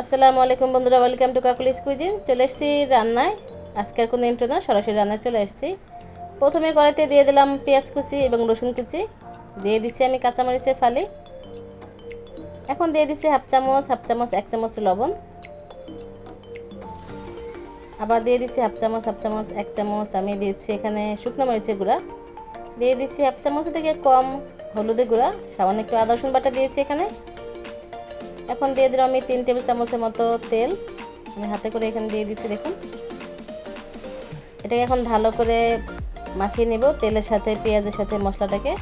আসসালামু আলাইকুম বন্ধুরা, ওয়েলকাম টু কাকুলিস কুইজিন। চলে এসেছি রান্নায়। আজকের কোনো ইন্ট্রো না, সরাসরি রান্নায় চলে এসেছি। প্রথমে কড়াইতে দিয়ে দিলাম পেঁয়াজ কুচি এবং রসুন কুচি। দিয়ে দিচ্ছি আমি কাঁচামরিচের ফালি। এখন দিয়ে দিচ্ছি হাফ চামচ হাফ চামচ, এক চামচ লবণ। আবার দিয়ে দিচ্ছি হাফ চামচ হাফ চামচ, এক চামচ। আমি দিচ্ছি এখানে শুকনো মরিচের গুঁড়া। দিয়ে দিচ্ছি হাফ চামচ থেকে কম হলুদের গুঁড়া। সামান্য একটু আদা রসুন বাটা দিয়েছি এখানে। এখন দিয়ে দিলাম আমি তিন টেবিল চামচের মতো তেল। আমি হাতে করে এখানে দিয়ে দিচ্ছি, দেখুন। এটাকে এখন ভালো করে মাখিয়ে নেব তেলের সাথে, পেঁয়াজের সাথে, মশলাটাকে।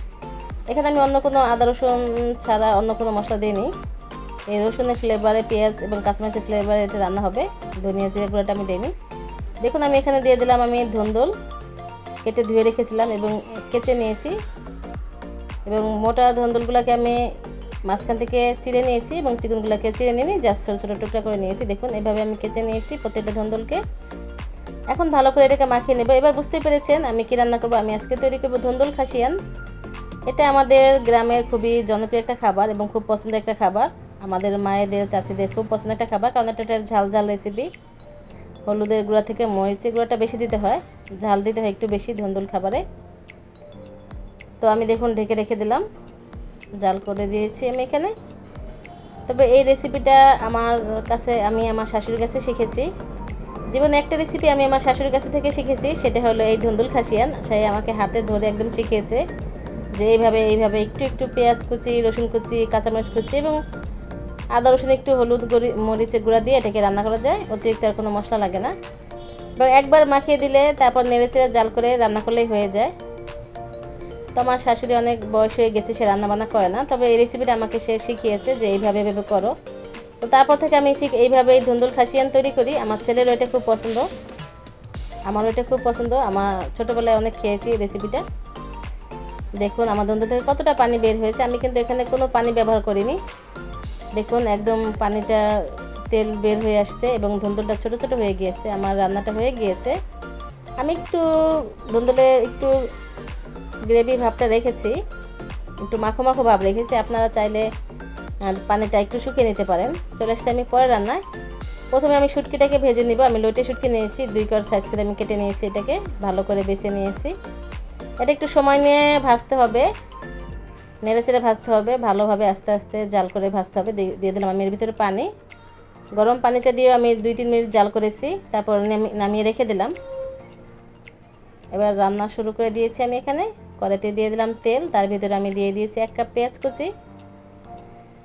এখানে আমি অন্য কোনো আদা, রসুন ছাড়া অন্য কোনো মশলা দিইনি। এই রসুনের ফ্লেভারে পেঁয়াজ এবং কাঁচামাচের ফ্লেভারে এটা রান্না হবে। ধনিয়া জিরে গুঁড়োটা আমি দিইনি। দেখুন, আমি এখানে দিয়ে দিলাম আমি ধুন্দুল কেটে ধুয়ে রেখেছিলাম এবং কেচে নিয়েছি। এবং মোটা ধুন্দুলগুলোকে আমি মাঝখান থেকে চিড়ে নিয়েছি এবং চিকেনগুলোকে চিড়ে নিয়ে জাস্ট ছোটো ছোটো টুকরা করে নিয়েছি। দেখুন, এভাবে আমি কেচে নিয়েছি প্রত্যেকটা ধন্দলকে। এখন ভালো করে এটাকে মাখিয়ে নেব। এবার বুঝতে পেরেছেন আমি কী রান্না করব। আমি আজকে তৈরি করব ধন্দল খাসিয়ান। এটা আমাদের গ্রামের খুবই জনপ্রিয় একটা খাবার এবং খুব পছন্দের একটা খাবার। আমাদের মায়েদের, চাচিদের খুব পছন্দের একটা খাবার কারণ এটা একটা ঝাল ঝাল রেসিপি হলুদের গুঁড়া থেকে মরিচের গুঁড়াটা বেশি দিতে হয়। ঝাল দিতে হয় একটু বেশি ধন্দুল খাবারে। তো আমি দেখুন ঢেকে রেখে দিলাম। জাল করে দিয়েছি আমি এখানে। তবে এই রেসিপিটা আমার কাছে, আমি আমার শাশুড়ির কাছে শিখেছি। জীবনে একটা রেসিপি আমি আমার শাশুড়ির কাছে থেকে শিখেছি, সেটা হলো এই ধুন্দুল খাসিয়ান। সে আমাকে হাতে ধরে একদম শিখিয়েছে যে এইভাবে এইভাবে একটু একটু পেঁয়াজ কুচি, রসুন কুচি, কাঁচামরিচ কুচি এবং আদা, রসুন, একটু হলুদ মরিচের গুঁড়া দিয়ে এটাকে রান্না করা যায়। অতিরিক্ত আর কোনো মশলা লাগে না। এবং একবার মাখিয়ে দিলে তারপর নেড়েচেড়ে জাল করে রান্না করলেই হয়ে যায়। তো আমার শাশুড়ি অনেক বয়স হয়ে গেছে, সে রান্নাবান্না করে না। তবে এই রেসিপিটা আমাকে সে শিখিয়েছে যে এইভাবে এভাবে করো। তো তারপর থেকে আমি ঠিক এইভাবেই ধুন্দুল খাসিয়ান তৈরি করি। আমার ছেলেরও এটা খুব পছন্দ। আমারও এটা খুব পছন্দ। আমার ছোটোবেলায় অনেক খেয়েছি এই রেসিপিটা দেখুন, আমার ধুন্দুল থেকে কতটা পানি বের হয়েছে। আমি কিন্তু এখানে কোনো পানি ব্যবহার করিনি। দেখুন, একদম পানিটা তেল বের হয়ে আসছে এবং ধুন্দুলটা ছোট ছোট হয়ে গিয়েছে। আমার রান্নাটা হয়ে গিয়েছে। আমি একটু ধুন্দুলে একটু গ্রেভি ভাবটা রেখেছি, একটু মাখো মাখো ভাব রেখেছি, আপনারা চাইলে পানিটা একটু শুকিয়ে নিতে পারেন। চলে আসছে আমি পরে রান্নায়। প্রথমে আমি শুটকিটাকে ভেজে নিব। আমি লোটে শুটকি নিয়েছি, দুই কর সাইজ করে আমি কেটে নিয়েছি এটাকে, ভালো করে বেছে নিয়েছি। এটা একটু সময় নিয়ে ভাজতে হবে। নেড়ে চেড়ে ভাজতে হবে, ভালোভাবে আস্তে আস্তে জাল করে ভাজতে হবে। দিয়ে দিলাম আমি এর ভিতরে পানি। গরম পানিটা দিয়ে আমি দুই তিন মিনিট জাল করেছি, তারপর নামিয়ে রেখে দিলাম। এবার রান্না শুরু করে দিয়েছি আমি এখানে। কড়াইতে দিয়ে দিলাম তেল, তার ভিতরে আমি দিয়ে দিয়েছি এক কাপ পেঁয়াজ কুচি।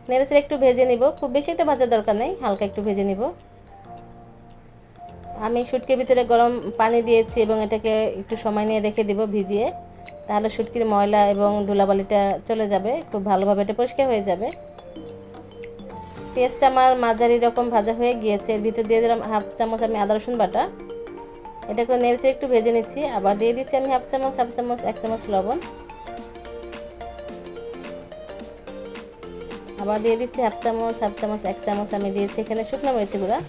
নেড়েছে একটু ভেজে নিব, খুব বেশি একটা ভাজার দরকার নেই, হালকা একটু ভেজে নিব। আমি শুটকির ভিতরে গরম পানি দিয়েছি এবং এটাকে একটু সময় নিয়ে রেখে দিব ভিজিয়ে, তাহলে শুটকির ময়লা এবং ধুলাবালিটা চলে যাবে, খুব ভালোভাবে এটা পরিষ্কার হয়ে যাবে। পেঁয়াজটা আমার মাঝারি রকম ভাজা হয়ে গিয়েছে, এর ভিতরে দিয়ে দিলাম হাফ চামচ আমি আদা রসুন বাটা। এটাকে নেড়েচে একটু ভেজে নিচ্ছি। আবার দিয়ে দিচ্ছি আমি হাফ চামচ হাফ চামচ, এক চামচ লবণ। আবার দিয়ে দিচ্ছি হাফ চামচ হাফ চামচ, এক চামচ আমি দিয়েছি এখানে শুকনো মরিচি গুঁড়া।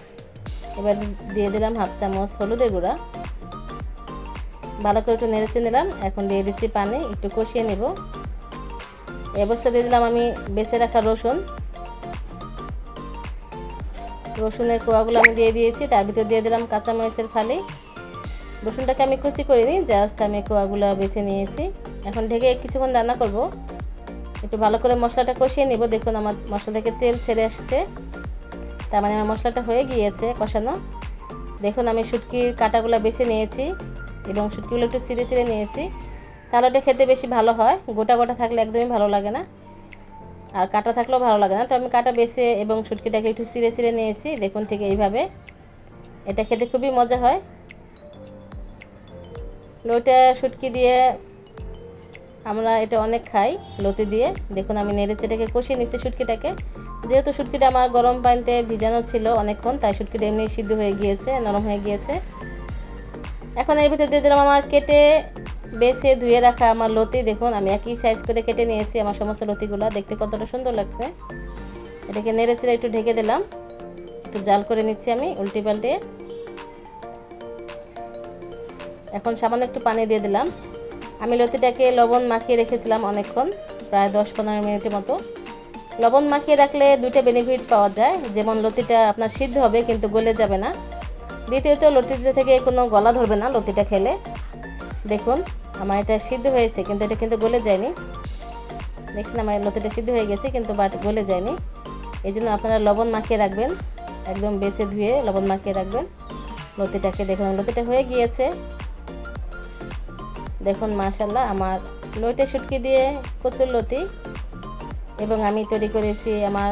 এবার দিয়ে দিলাম হাফ চামচ হলুদের গুঁড়া। ভালো করে একটু নেড়েচে নিলাম। এখন দিয়ে দিচ্ছি পানি, একটু কষিয়ে নেব। এই অবস্থা দিয়ে দিলাম আমি বেছে রাখা রসুন। রসুনের কোয়াগুলো আমি দিয়ে দিয়েছি, তার ভিতরে দিয়ে দিলাম কাঁচামরিচের ফালি। রসুনটাকে আমি কুচি করিনি জাস্ট আমি কোয়াগুলো বেছে নিয়েছি। এখন ঢেকে কিছুক্ষণ রান্না করব। একটু ভালো করে মশলাটা কষিয়ে নিব। দেখুন আমার মশলা থেকে তেল ছেড়ে আসছে। তার মানে আমার মশলাটা হয়ে গিয়েছে কষানো। দেখুন আমি শুটকির কাটাগুলো বেছে নিয়েছি এবং শুটকিগুলো একটু ছিঁড়ে ছিঁড়ে নিয়েছি। তাহলে ওটা খেতে বেশি ভালো হয়। গোটা গোটা থাকলে একদমই ভালো লাগে না। আর কাটা থাকলেও ভালো লাগে না। তো আমি কাটা বেছে এবং শুটকিটাকে একটু ছিঁড়ে ছিঁড়ে নিয়েছি। দেখুন ঠিক এইভাবে। এটা খেতে খুবই মজা হয়। লোটা শুটকি দিয়ে আমরা এটা অনেক খাই লতি দিয়ে। দেখুন, আমি নেড়ে চেটেকে কষিয়ে নিচ্ছি শুটকিটাকে। যেহেতু শুটকিটা আমার গরম পানিতে ভিজানো ছিল অনেকক্ষণ, তাই শুটকিটা এমনি সিদ্ধ হয়ে গিয়েছে, নরম হয়ে গিয়েছে। এখন এর ভিতরে দিয়ে দিলাম আমার কেটে বেছে ধুয়ে রাখা আমার লতি। দেখুন, আমি একই সাইজ করে কেটে নিয়েছি আমার সমস্ত লতিগুলো। দেখতে কতটা সুন্দর লাগছে। এটাকে নেড়ে চেড়ে একটু ঢেকে দিলাম। একটু জাল করে নিচ্ছি আমি উল্টে পাল্টে এখন সামান্য একটু পানি দিয়ে দিলাম। আমি লতিটাকে লবণ মাখিয়ে রেখেছিলাম অনেকক্ষণ, প্রায় দশ পনেরো মিনিটের মতো। লবণ মাখিয়ে রাখলে দুইটা বেনিফিট পাওয়া যায়, যেমন লতিটা আপনার সিদ্ধ হবে কিন্তু গলে যাবে না। দ্বিতীয়ত, লতিটা থেকে কোনো গলা ধরবে না লতিটা খেলে। দেখুন, আমার এটা সিদ্ধ হয়েছে, কিন্তু এটা কিন্তু গলে যায়নি। দেখছেন আমার লতিটা সিদ্ধ হয়ে গেছে, কিন্তু বাট গলে যায়নি। এই জন্য আপনারা লবণ মাখিয়ে রাখবেন, একদম বেছে ধুয়ে লবণ মাখিয়ে রাখবেন। লতিটাকে দেখুন, লতিটা হয়ে গিয়েছে। দেখুন মাশাল্লাহ আমার লইটে শুটকি দিয়ে কচুর লতি এবং আমি তৈরি করেছি আমার,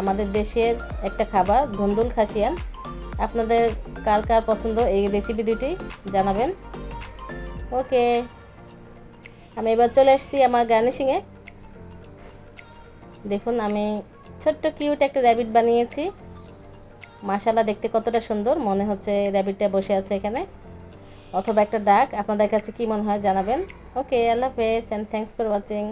আমাদের দেশের একটা খাবার, ধুন্দুল খাসিয়ান। আপনাদের কার কার পছন্দ এই রেসিপি দুটি জানাবেন। ওকে, আমি এবার চলে আসছি আমার গার্নিশিংয়ে দেখুন, আমি ছোট্ট কিউট একটা র্যাবিট বানিয়েছি। মাশাল্লাহ দেখতে কতটা সুন্দর, মনে হচ্ছে র্যাবিটটা বসে আছে এখানে। অথবা একটা ডাক, আপনাদের কাছে কী মনে হয় জানাবেন। ওকে আল্লাহ হাফেজ অ্যান্ড থ্যাংকস ফর ওয়াচিং